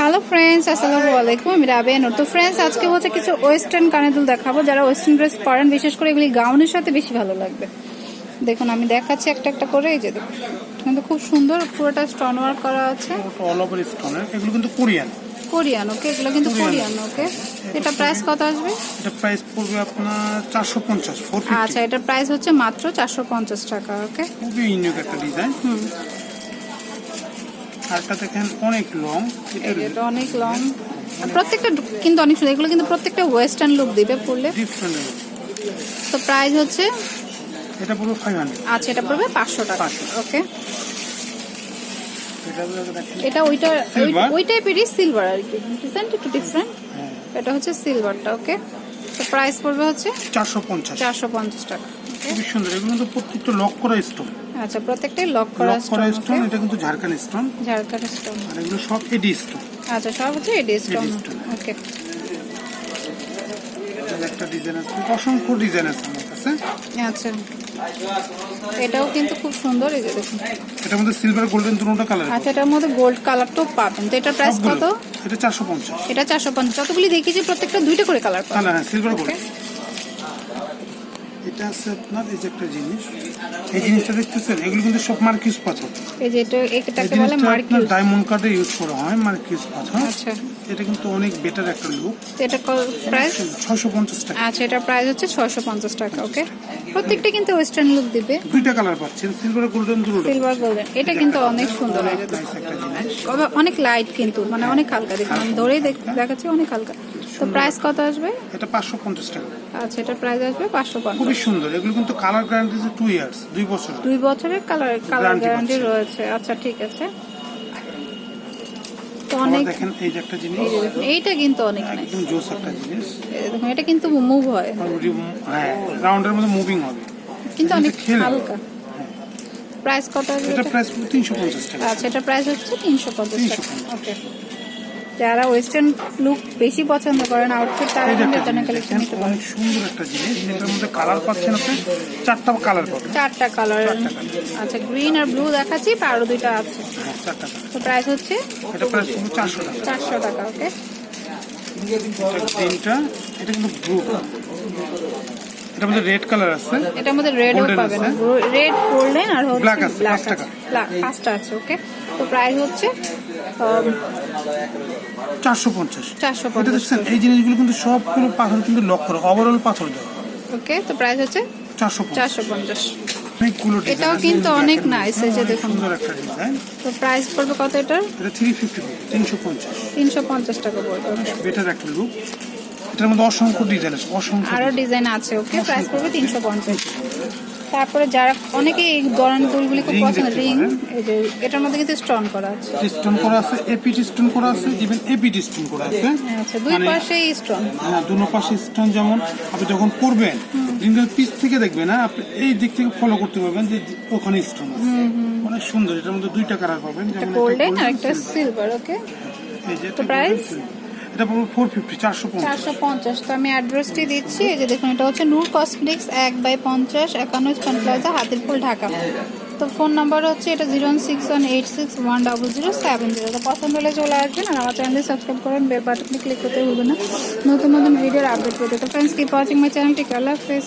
Hello friends আসসালামু আলাইকুম। আমি রাবেয়া নূর। তো ফ্রেন্ডস আজকে হচ্ছে কিছু ওয়েস্টার্ন কানেদুল দেখাবো। যারা ওয়েস্টার্ন ড্রেস পরেন বিশেষ করে এগুলি গাউনের সাথে বেশি ভালো লাগবে। দেখুন আমি দেখাচ্ছি একটা একটা করে। এই যে দেখুন কিন্তু খুব সুন্দর পুরোটা স্টোন ওয়ার্ক করা আছে। অল ওভার স্টোনের এগুলো কিন্তু কোরিয়ান কোরিয়ান ওকে এগুলো কিন্তু কোরিয়ান ওকে এটা প্রাইস কত আসবে? এটা প্রাইস পড়বে আপনার চারশো পঞ্চাশ ফোর আচ্ছা এটা প্রাইস হচ্ছে মাত্র চারশো পঞ্চাশ টাকা ওকে খুবই ইউনিক একটা ডিজাইন হুম। আরটা দেখেন অনেক লং এটা অনেক লং প্রত্যেকটা কিন্তু অনেক সুন্দর এগুলো কিন্তু প্রত্যেকটা ওয়েস্টার্ন লুক দিবে পরলে। তো প্রাইস হচ্ছে এটা ফাইভ হান্ড্রেড আচ্ছা এটা পড়বে পাঁচশো টাকা। ওকে এটা ওইটা ওই-? টাইপেরই সিলভার আর কি। ডিজাইন একটু ডিফারেন্ট হ্যাঁ। এটা হচ্ছে সিলভারটা ওকে তো প্রাইস পড়বে হচ্ছে চারশো পঞ্চাশ। চারশো পঞ্চাশ টাকা ওকে খুবই সুন্দর। এগুলো কিন্তু প্রত্যেকটা লক করা স্টোন আচ্ছা প্রত্যেকটাই লক করা লক করা স্টোন এটা কিন্তু ঝাড়খান্ড স্টোন ঝাড়খণ্ড স্টোন আর এগুলো সব এডি স্টোন আচ্ছা সব হচ্ছে এডি স্টোন। ওকে একটা ডিজাইন আছে। অসংখ্য ডিজাইন আছে আমার কাছে। আচ্ছা। এটাও কিন্তু খুব সুন্দর এই যে দেখুন। এটার মধ্যে সিলভার গোল্ডেন দুটো কালার আচ্ছা এটার মধ্যে গোল্ড কালারটাও পাবেন। তো এটার প্রাইস কত? এটা চারশো পঞ্চাশ। এটা চারশো পঞ্চাশ। যতগুলি দেখেছি প্রত্যেকটা দুইটা করে কালার পাবেন। কালার হ্যাঁ সিলভার গোল্ড এটা আছে আপনার এই যে একটা জিনিস এই জিনিসটা দেখতেছেন? এগুলো কিন্তু সব মার্কিউস পাথর। এই যে এটা এটাকে বলে মার্কিউস। ডায়মন্ড কার্ডে ইউজ করা হয় মার্কিউস পাথর। আচ্ছা। এটা কিন্তু অনেক বেটার একটা লুক এটা প্রাইস ছশো পঞ্চাশ টাকা। আচ্ছা এটার প্রাইস হচ্ছে ছয়শো পঞ্চাশ টাকা ওকে প্রত্যেকটা কিন্তু ওয়েস্টার্ন লুক দিবে। দুইটা কালার পাচ্ছেন সিলভার গোল্ডেন দুটো সিলভার গোল্ডেন এটা কিন্তু অনেক সুন্দর। অনেক লাইট কিন্তু মানে অনেক হালকা দেখুন আমি ধরেই দেখ- দেখাচ্ছি অনেক হালকা। তো প্রাইস কত আসবে? এটা পাঁচশো পঞ্চাশ টাকা। আচ্ছা এটার প্রাইস আসবে পাঁচশো পঞ্চাশ। খুবই সুন্দর। এগুলো কিন্তু কালার গ্যারান্টি টু ইয়ার্স দুই বছর দুই বছরের কালার কালার গ্যারান্টি রয়েছে। আচ্ছা ঠিক আছে। অনেক দেখেন এই যে একটা জিনিস। যে এইটা কিন্তু অনেক নাই একদম জোস একটা জিনিস। দেখুন এটা কিন্তু মুভ হয়। হ্যাঁ রাউন্ডের মধ্যে মুভিং হবে। কিন্তু অনেক হালকা। প্রাইস কত এটা এটা? প্রাইস তিনশো পঞ্চাশ টাকা। আচ্ছা এটা প্রাইস হচ্ছে তিনশো পঞ্চাশ টাকা। ওকে যারা ওয়েস্টার্ন লুক বেশি পছন্দ করেন আউটফিট তারা কিন্তু জিনিস কালেকশন নিতে পারেন সুন্দর একটা জিনিস এটার মধ্যে কালার পাচ্ছেন আপনি চারটা কালার পাবেন। চারটা কালার আচ্ছা গ্রিন আর ব্লু দেখাচ্ছি আর দুইটা আছে। হ্যাঁ চারটা তো প্রাইস হচ্ছে? এটা প্রাইস কিন্তু চারশো টাকা। চারশো টাকা ওকে গ্রিনটা এটা কিন্তু ব্লু এটার মধ্যে রেড কালার আছে এটার মধ্যে রেডও পাবেন। রেড গোল্ডেন আর হচ্ছে Black আছে, ব্ল্যাক টাকা। আছে। পাঁচটা আছে ওকে তো প্রাইস হচ্ছে চারশো পঞ্চাশ। চারশো এটা পঞ্চাশ দেখছেন এই জিনিসগুলো কিন্তু সবগুলো পাথর কিন্তু লক করা ওভারঅল পাথর দেওয়া। ওকে তো প্রাইস হচ্ছে চারশো পঞ্চাশ। চারশো পঞ্চাশ। অনেকগুলো ডিজাইন এটাও কিন্তু অনেক nice, এই যে দেখুন। তো প্রাইস পড়বে কত এটার? এটা থ্রি ফিফটি তিনশো পঞ্চাশ। তিনশো পঞ্চাশ টাকা পড়বে বেটার একটা লুক এটার মধ্যে অসংখ্য ডিজাইন আছে অসংখ্য আরও ডিজাইন আছে ওকে প্রাইস পড়বে তিনশো পঞ্চাশ। তারপরে যারা অনেকে এই ধরনের দুলগুলি খুব পছন্দ রিং এই যে এটার মধ্যে কিন্তু স্টোন করা আছে। স্টোন করা আছে এপিটি স্টোন করা আছে ইভেন এপিটি স্টোন করা আছে। আচ্ছা দুই মানে- পাশেই স্টোন হ্যাঁ দুনো পাশে স্টোন যেমন আপনি যখন করবেন রিংটার পিস থেকে দেখবেন হ্যাঁ আপনি এই দিক থেকে ফলো করতে পারবেন যে ওখানে স্টোন আছে। অনেক সুন্দর এটার মধ্যে দুইটা কালার পাবেন যেমন গোল্ডেন আর একটা। সিলভার ওকে এই যে price? এটা ফিফটি চারশো চারশো পঞ্চাশ। তো আমি অ্যাড্রেসটি দিচ্ছি। এই যে দেখুন, এটা হচ্ছে নূর কসমেটিক্স এক বাই পঞ্চাশ, একান্ন স্ট্যান্ড প্লাজা হাতিরপুল, ঢাকা। তো ফোন নাম্বার হচ্ছে, এটা zero six one eight six one double zero seven zero তো পছন্দ হলে চলে আসবেন আর আমার চ্যানেলটি সাবস্ক্রাইব করেন, বেল বাটনে ক্লিক করতে ভুলবেন না। নতুন নতুন ভিডিওর আপডেট পেতে। তো ফ্রেন্ডস কিপ ওয়াচিং মাই চ্যানেলটি কালার হাফেজ